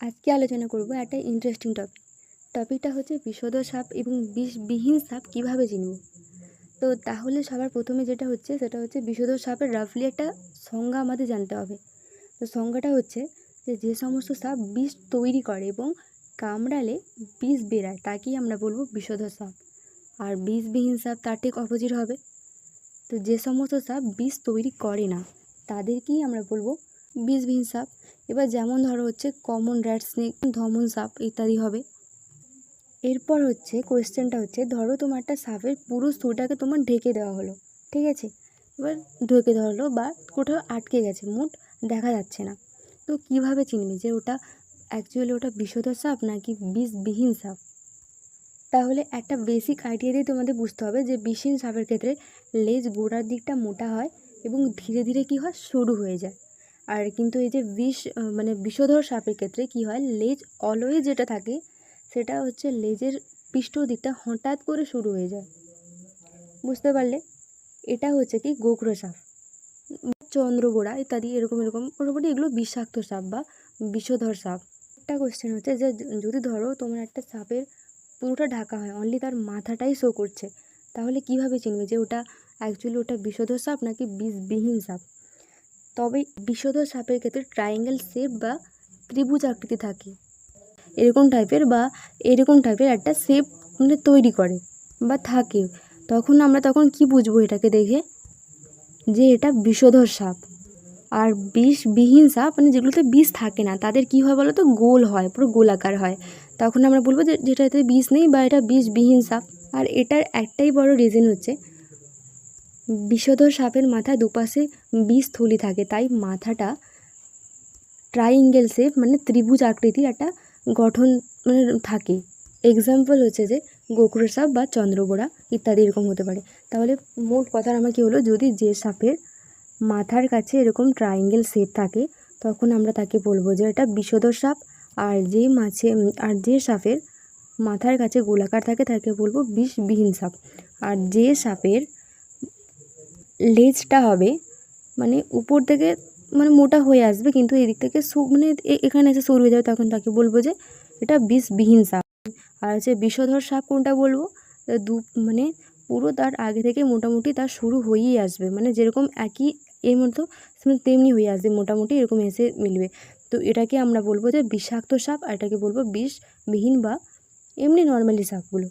আজকে আলোচনা করব একটা ইন্টারেস্টিং টপিক টপিকটা হচ্ছে বিষধর সাপ এবং বিষবিহীন সাপ কীভাবে চিনব? তো তাহলে সবার প্রথমে যেটা হচ্ছে, সেটা হচ্ছে বিষধর সাপের রাফলি একটা সংজ্ঞা আমাদের জানতে হবে। তো সংজ্ঞাটা হচ্ছে যে যে সমস্ত সাপ বিষ তৈরি করে এবং কামড়ালে বিষ বেরায়, তাকেই আমরা বলব বিষধর সাপ। আর বিষবিহীন সাপ তার ঠিক অপোজিট হবে। তো যে সমস্ত সাপ বিষ তৈরি করে না, তাদেরকেই আমরা বলব বিষবিহীন সাপ। এবার যেমন ধরো হচ্ছে কমন র্যাট স্নেক ধমন, সাপ ইত্যাদি হবে। এরপর হচ্ছে কোয়েশ্চেনটা হচ্ছে, ধরো তোমার একটা সাপের পুরো স্থুটাকে তোমার ঢেকে দেওয়া হলো, ঠিক আছে? এবার ঢেকে হলো বা কোথাও আটকে গেছে, মুট দেখা যাচ্ছে না। তো কীভাবে চিনবে যে ওটা অ্যাকচুয়ালি ওটা বিষধর সাপ নাকি বিষবিহীন সাপ? তাহলে একটা বেসিক আইডিয়া দিয়ে তোমাদের বুঝতে হবে যে বিষহীন সাপের ক্ষেত্রে লেজ গোড়ার দিকটা মোটা হয় এবং ধীরে ধীরে কী হয়, সরু হয়ে যায়। আর কিন্তু এই যে বিষ মানে বিষধর সাপের ক্ষেত্রে কী হয়, লেজ অলওয়েজ যেটা থাকে, সেটা হচ্ছে লেজের পৃষ্ঠ দিকটা হঠাৎ করে শুরু হয়ে যায়। বুঝতে পারলে? এটা হচ্ছে কি গোখরো সাপ। চন্দ্রগোড়া ইত্যাদি এরকম এরকম, মোটামুটি এগুলো বিষাক্ত সাপ বা বিষধর সাপ। একটা কোশ্চেন হচ্ছে যে, যদি ধরো তোমার একটা সাপের পুরোটা ঢাকা হয় অনলি তার মাথাটাই শো করছে, তাহলে কীভাবে চিনবে যে ওটা অ্যাকচুয়ালি ওটা বিষধর সাপ নাকি বিষবিহীন সাপ? তবে বিষধর সাপের ক্ষেত্রে ট্রায়াঙ্গেল শেপ বা ত্রিভুজ আকৃতি থাকে। এরকম টাইপের বা এরকম টাইপের একটা শেপ মানে তৈরি করে বা থাকে। তখন আমরা তখন কি বুঝব এটাকে দেখে? যে এটা বিষধর সাপ আর বিষবিহীন সাপ মানে যেগুলোতে বিষ থাকে না, তাদের কী হয় বলো তো গোল হয়, পুরো গোলাকার হয়। তখন আমরা বলব যে যেটাতে বিষ নেই বা এটা বিষবিহীন সাপ আর এটার একটাই বড় রিজন হচ্ছে বিষধর সাপের মাথায় দুপাশে বিষ থলি থাকে। তাই মাথাটা ট্রাইঙ্গেল শেপ মানে ত্রিভুজ আকৃতির একটা গঠন মানে থাকে। এক্সাম্পল হচ্ছে যে গোখরো সাপ বা চন্দ্রবোড়া ইত্যাদি এরকম হতে পারে। তাহলে মোট কথার আমার কী হলো? যদি যে সাপের মাথার কাছে এরকম ট্রাইঙ্গেল শেপ থাকে, তখন আমরা তাকে বলব যে এটা বিষধর সাপ। আর যে মাছে, আর যে সাপের মাথার কাছে গোলাকার থাকে, তাকে বলব বিষবিহীন সাপ। আর যে সাপের লেজটা হবে মানে উপর থেকে মানে মোটা হয়ে আসবে, কিন্তু এদিক থেকে মানে এখানে এসে সরু হয়ে যাবে, তখন তাকে বলব যে এটা বিষবিহীন সাপ। আর হচ্ছে বিষধর সাপ কোনটা বলব? দু মানে পুরো তার আগে থেকে মোটামুটি তার শুরু হয়েই আসবে মানে যেরকম একই এর মতো মানে তেমনি হয়ে আসবে, মোটামুটি এরকম এসে মিলবে। তো এটাকে আমরা বলব যে বিষাক্ত সাপ, আর এটাকে বলব বিষবিহীন বা এমনি নর্মালি সাপগুলো।